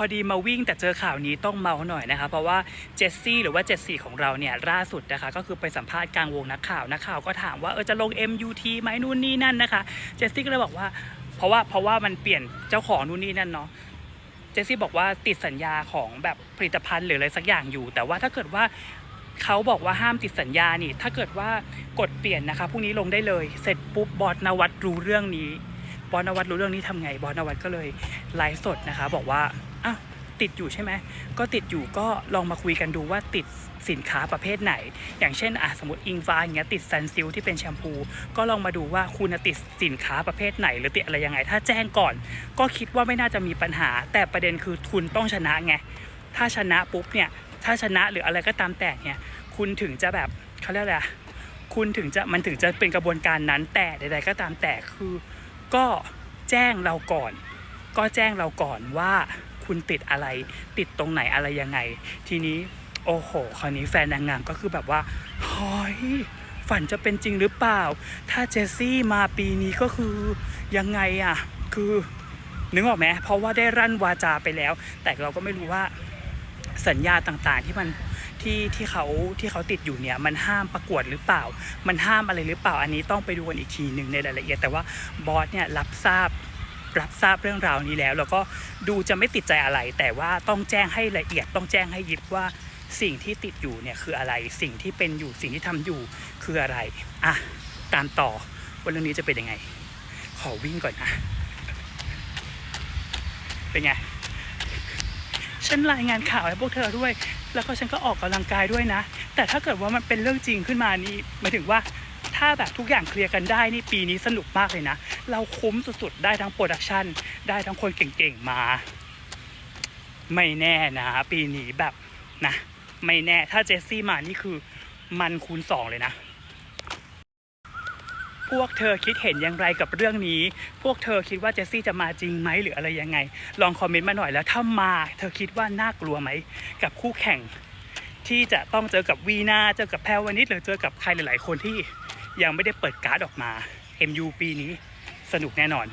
อดีมาวิ่งแต่เจอข่าวนี้ต้องเมาหน่อยนะคะเพราะว่าเจสซี่หรือว่าเจสซี่ของเราเนี่ยล่าสุดนะคะก็คือไปสัมภาษณ์กลางวงนักข่าวนักข่าวก็ถามว่าเออจะลง MUT ไหมนู่นนี่นั่นนะคะเจสซี่ก็เลยบอกว่าเพราะว่าเพราะว่ามันเปลี่ยนเจ้าของนู่นนี่นั่นเนาะเจสซี่บอกว่าติดสัญญาของแบบผลิตภัณฑ์หรืออะไรสักอย่างอยู่ แต่ว่าถ้าเกิดว่าเขาบอกว่าห้ามติดสัญญานี่ ถ้าเกิดว่ากดเปลี่ยนนะคะพรุ่งนี้ลงได้เลย เสร็จปุ๊บบอสนวัตรู้เรื่องนี้ บอสนวัตรู้เรื่องนี้ทำไง บอสนวัตก็เลยไลฟ์สดนะคะ บอกว่า อ้าวติดอยู่ใช่ไหมก็ติดอยู่ก็ลองมาคุยกันดูว่าติดสินค้าประเภทไหน อย่างเช่นอะสมมติอิงฟ้าอย่างเงี้ยติดซันซิลที่เป็นแชมพู ก็ลองมาดูว่าคุณติดสินค้าประเภทไหน หรือติดอะไรยังไง ถ้าแจ้งก่อน ก็คิดว่าไม่น่าจะมีปัญหา แต่ประเด็นคือคุณต้องชนะไง ถ้าชนะปุ๊บเนี่ย ถ้าชนะหรืออะไรก็ตามแต่เนี่ย คุณถึงจะแบบเขาเรียกอะไรคุณถึงจะมันถึงจะเป็นกระบวนการนั้นแต่ใดๆก็ตามแต่คือ ก็แจ้งเราก่อน ก็แจ้งเราก่อนว่า คุณติดอะไร ติดตรงไหนอะไรยังไง ทีนี้โอ้โหคราวนี้แฟนนางงามก็คือแบบว่าเฮ้ยฝันจะเป็นจริงหรือเปล่า ถ้าเจสซี่มาปีนี้ก็คือยังไงอะคือนึกออกไหมเพราะว่าได้รั่นวาจาไปแล้ว แต่เราก็ไม่รู้ว่าสัญญาต่างๆที่มันที่ที่เขาที่เขาติดอยู่เนี่ยมันห้ามประกวดหรือเปล่า มันห้ามอะไรหรือเปล่าอันนี้ต้องไปดูกันอีกทีหนึ่งในรายละเอียดแต่ว่าบอสเนี่ยรับทราบ รับทราบเรื่องราวนี้แล้ว แล้วก็ดูจะไม่ติดใจอะไร แต่ว่าต้องแจ้งให้ละเอียดต้องแจ้งให้ยิบว่าสิ่งที่ติดอยู่เนี่ยคืออะไรสิ่งที่เป็นอยู่สิ่งที่ทำอยู่คืออะไรอะตามต่อว่าเรื่องนี้จะเป็นยังไง ขอวิ่งก่อนนะเป็นไงฉันรายงานข่าวให้พวกเธอด้วย แล้วก็ฉันก็ออกกำลังกายด้วยนะ แต่ถ้าเกิดว่ามันเป็นเรื่องจริงขึ้นมานี่หมายถึงว่า ถ้าแบบทุกอย่างเคลียร์กันได้นี่ปีนี้สนุกมากเลยนะ เราคุ้มสุดๆ ได้ทั้งโปรดักชันได้ทั้งคนเก่งๆมา ไม่แน่นะ ปีนี้แบบนะ ไม่แน่ถ้าเจสซี่มานี่คือมันคูณสองเลยนะ พวกเธอคิดเห็นอย่างไรกับเรื่องนี้ พวกเธอคิดว่าเจสซี่จะมาจริงไหมหรืออะไรยังไง ลองคอมเมนต์มาหน่อยแล้วถ้ามาเธอคิดว่าน่ากลัวไหมกับคู่แข่งที่จะต้องเจอกับวีนาเจอกับแพรวนิชหรือเจอกับใครหลาย ๆ คนที่ ยังไม่ได้เปิดการ์ดออกมา MU ปีนี้สนุกแน่นอน